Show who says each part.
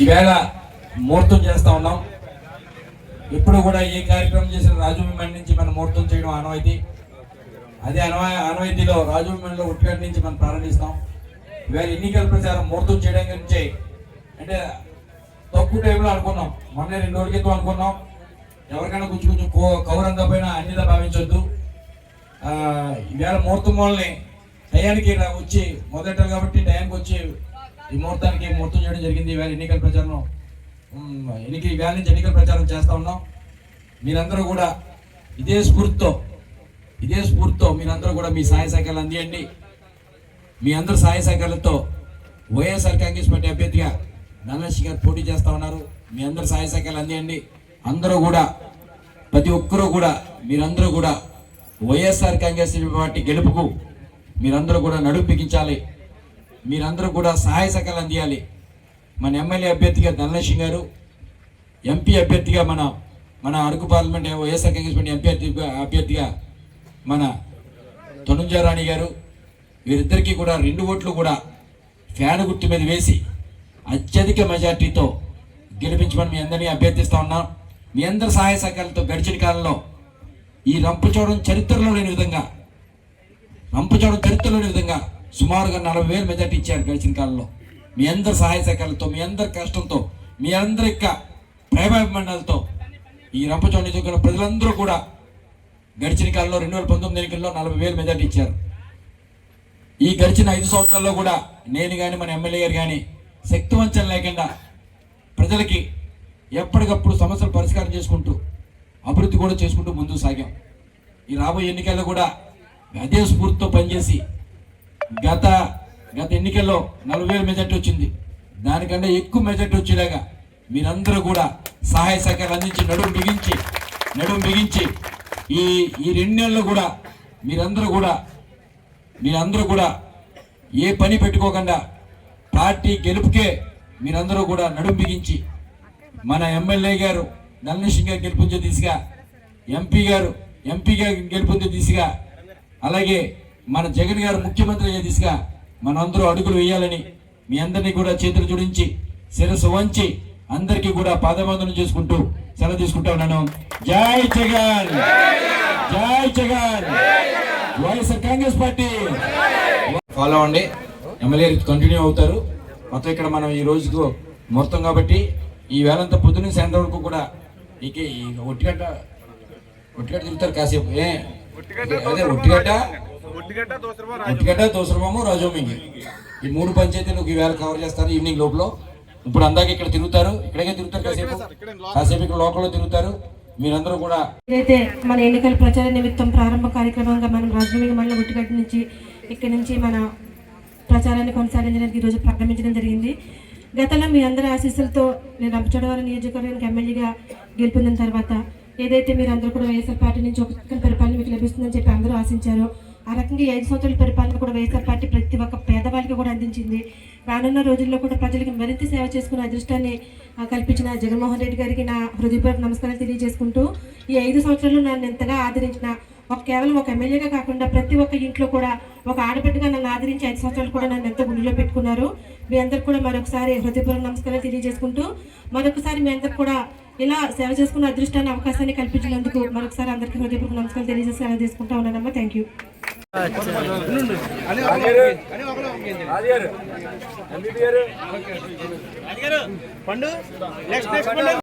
Speaker 1: ఈవేళ ముహూర్తం చేస్తా ఉన్నాం. ఎప్పుడు కూడా ఏ కార్యక్రమం చేసిన రాజభవన్ నుంచి మనం ముహూర్తం చేయడం ఆనవాయితీ. అదే అనవా ఆనవాయితీలో రాజభవన్లో ఉట్టిగడ్డ నుంచి మనం ప్రారంభిస్తాం. ఈవేళ ఎన్నికల ప్రచారం ముహూర్తం చేయడం గురించి అంటే తక్కువ టైంలో అనుకున్నాం. మొన్న రెండు రోజుల క్రితం అనుకున్నాం. ఎవరికైనా కొంచెం కొంచెం కో- కౌరంగా పైన అన్నిదా భావించొద్దు. ఈవేళ ముహూర్తం వాళ్ళని టయానికి వచ్చి మొదట కాబట్టి టయానికి వచ్చి ఈ ముహూర్తానికి ముహూర్తం చేయడం జరిగింది. ఈవేళ ఎన్నికల ప్రచారం ఎన్నిక ఈవేళ నుంచి ఎన్నికల ప్రచారం చేస్తూ ఉన్నాం. మీరందరూ కూడా ఇదే స్ఫూర్తితో ఇదే స్ఫూర్తితో మీరందరూ కూడా మీ సహాయ సహకారాలు అందియండి. మీ అందరు సహాయ సహకారాలతో వైఎస్ఆర్ కాంగ్రెస్ పార్టీ అభ్యర్థిగా నల్లశి గారు పోటీ చేస్తూ ఉన్నారు. మీ అందరు సహాయ సహకారాలు అందియండి. అందరూ కూడా ప్రతి ఒక్కరూ కూడా మీరందరూ కూడా వైఎస్ఆర్ కాంగ్రెస్ పార్టీ గెలుపుకు మీరందరూ కూడా నడుపు బిగించాలి. మీరందరూ కూడా సహాయ సహకారాలు అందియాలి. మన ఎమ్మెల్యే అభ్యర్థిగా ధనలక్ష్మి గారు ఎంపీ అభ్యర్థిగా మన మన Araku parliament YSR Congress party MP అభ్యర్థిగా మన తనుంజారాణి గారు వీరిద్దరికీ కూడా రెండు ఓట్లు కూడా ఫ్యాన్ గుర్తు మీద వేసి అత్యధిక మెజార్టీతో గెలిపించమని మీ అందరినీ అభ్యర్థిస్తూ ఉన్నాం. మీ అందరి సహాయ సహకారాలతో గడిచిన కాలంలో ఈ రంపచోడవరం చరిత్రలో లేని విధంగా రంపచోడవరం చరిత్రలో లేని విధంగా సుమారుగా నలభై వేలు మెజార్టీ ఇచ్చారు గడిచిన కాలంలో. మీ అందరి సహాయ శాఖలతో మీ అందరి కష్టంతో మీ అందరి యొక్క ప్రేమాభిమానాలతో ఈ రంపచోడ నియోజకవర్గంలో ప్రజలందరూ కూడా గడిచిన కాలంలో రెండు వేల పంతొమ్మిది ఎన్నికల్లో నలభై వేలు మెజార్టీ ఇచ్చారు. ఈ గడిచిన ఐదు సంవత్సరాల్లో కూడా నేను కానీ మన ఎమ్మెల్యే గారు కానీ శక్తివంచన లేకుండా ప్రజలకి ఎప్పటికప్పుడు సమస్యలు పరిష్కారం చేసుకుంటూ అభివృద్ధి కూడా చేసుకుంటూ ముందుకు సాగాం. ఈ రాబోయే ఎన్నికల్లో కూడా అదే స్ఫూర్తితో పనిచేసి గత గత ఎన్నికల్లో నలభై వేల మెజార్టీ వచ్చింది. దానికంటే ఎక్కువ మెజార్టీ వచ్చేలాగా మీరందరూ కూడా సహాయ సహకారాలు అందించి నడుము బిగించి నడుము బిగించి ఈ ఈ రెండు నెలలు కూడా మీరందరూ కూడా మీరందరూ కూడా ఏ పని పెట్టుకోకుండా పార్టీ గెలుపుకే మీరందరూ కూడా నడుము బిగించి మన ఎమ్మెల్యే గారు నల్లనిషి గారు గెలుపొందే దిశగా ఎంపీ గారు ఎంపీగా గెలుపొందే దిశగా అలాగే మన జగన్ గారు ముఖ్యమంత్రి అయ్యే దిశగా మనందరూ అడుగులు వేయాలని మీ అందరినీ కూడా చేతులు జోడించి శిరస్సు వంచి అందరికీ కూడా పాదవందనం చేసుకుంటూ సెలవు తీసుకుంటా ఉన్నాను. జై జగన్! జై జగన్! వైఎస్ఆర్ కాంగ్రెస్ పార్టీ! ఫాలో అవ్వండి. ఎమ్మెల్యే కంటిన్యూ అవుతారు. మొత్తం ఇక్కడ మనం ఈ రోజుకు మొత్తం కాబట్టి ఈ వేలంతా పొద్దున్న సాయంత్రం వరకు కూడా ఇక ఈ ఒట్టిగట్ట ఒట్టిగడ్డ తిరుగుతారు కాసేపు. ఏ? అదే ఒట్టిగట్ట
Speaker 2: ఒట్టిగడ్డ
Speaker 1: దోసరమాము రాజోమింగి ఈ మూడు పంచాయతీలు ఈ వేళ కవర్ చేస్తారు ఈవినింగ్ లోపల. ఇప్పుడు అందాక ఇక్కడ తిరుగుతారు. ఇక్కడే తిరుగుతారు కాసేపు. కాసేపు ఇక్కడ లోకల్లో తిరుగుతారు. మీరందరూ కూడా
Speaker 3: ఏదైతే మన ఎన్నికల ప్రచార నిమిత్తం ప్రారంభ కార్యక్రమంగా మనం రాజధాని మండలం గుట్టుగడ్డ నుంచి ఇక్కడి నుంచి మన ప్రచారాన్ని కొనసాగించడానికి ఈరోజు ప్రారంభించడం జరిగింది. గతంలో మీ అందరి ఆశీస్సులతో నేను రంపచోడవరం నియోజకవర్గానికి ఎమ్మెల్యేగా గెలుపొందిన తర్వాత ఏదైతే మీరు అందరూ కూడా వైఎస్ఆర్ పార్టీ నుంచి ఒక చక్కని పరిపాలన మీకు లభిస్తుందని చెప్పి అందరూ ఆశించారో. ఆ రకంగా ఐదు సంవత్సరాల పరిపాలన కూడా వైఎస్ఆర్ పార్టీ ప్రతి ఒక్క పేదవాళ్ళకి కూడా అందించింది. రానున్న రోజుల్లో కూడా ప్రజలకు మరింత సేవ చేసుకునే అదృష్టాన్ని కల్పించిన జగన్మోహన్ రెడ్డి గారికి నా హృదయపూర్వక నమస్కారాలు తెలియజేసుకుంటూ ఈ ఐదు సంవత్సరాలు నన్ను ఎంతగా ఆదరించిన ఒక కేవలం ఒక ఎమ్మెల్యేగా కాకుండా ప్రతి ఒక్క ఇంట్లో కూడా ఒక ఆడబిడ్డగా నన్ను ఆదరించి ఐదు సంవత్సరాలు కూడా నన్ను ఎంతో గుండెలో పెట్టుకున్నారు. మీ అందరికి కూడా మరొకసారి హృదయపూర్వక నమస్కారాలు తెలియజేసుకుంటూ మరొకసారి మీ అందరికి కూడా ఇలా సేవ చేసుకున్న అదృష్టాన్ని అవకాశాన్ని కల్పించినందుకు మరొకసారి అందరికీ హృదయపూర్వక నమస్కారాలు తెలియజేసి తీసుకుంటా ఉన్నానమ్మా. Thank you
Speaker 2: Pandu next next Pandu